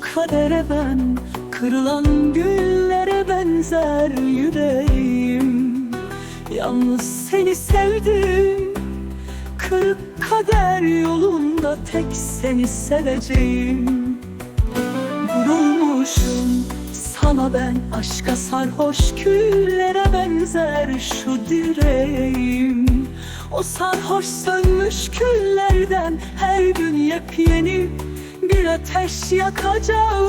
kadere ben Kırılan güllere benzer yüreğim. Yalnız seni sevdim Kırık kader yolunda tek seni seveceğim. Vurulmuşum sana ben Aşka sarhoş küllere benzer şu direğim. O sarhoş sönmüş küllerden Her gün yepyeni bir ateş yakacağım.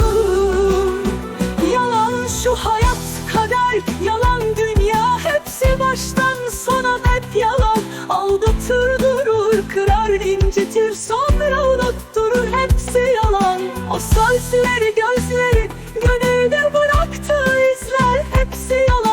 Yalan şu hayat kader Yalan dünya hepsi baştan sona hep yalan. Aldatır durur kırar incitir sonra unutturur hepsi yalan. O sözleri gözleri gönülde bıraktığı izler hepsi yalan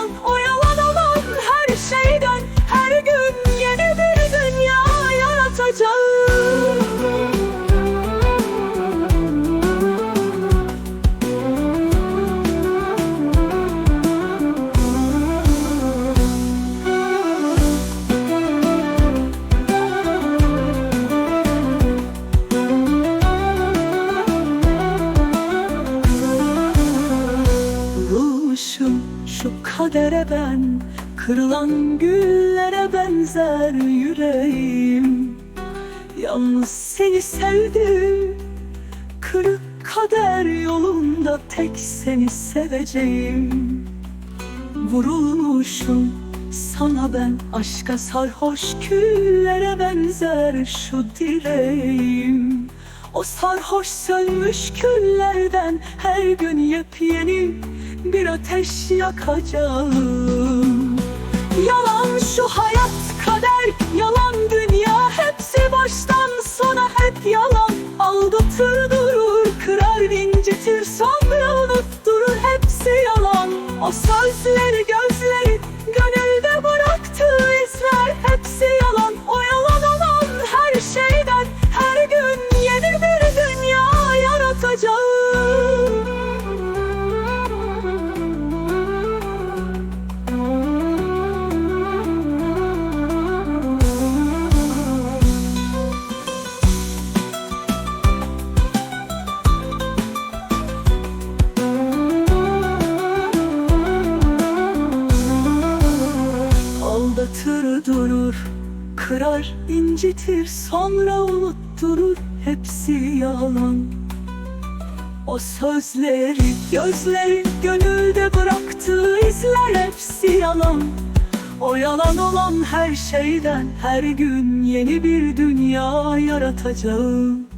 şu kadere ben Kırılan güllere benzer yüreğim. Yalnız seni sevdim Kırık kader yolunda tek seni seveceğim. Vurulmuşum sana ben Aşka sarhoş küllere benzer şu direğim. O sarhoş sönmüş küllerden Her gün yepyeni bir ateş yakacağım. Yalan şu hayat Aldatır durur Kırar incitir sonra unutturur. Hepsi yalan. O sözleri gözleri gönülde bıraktığı izler hepsi yalan. O yalan olan her şeyden her gün yeni bir dünya yaratacağım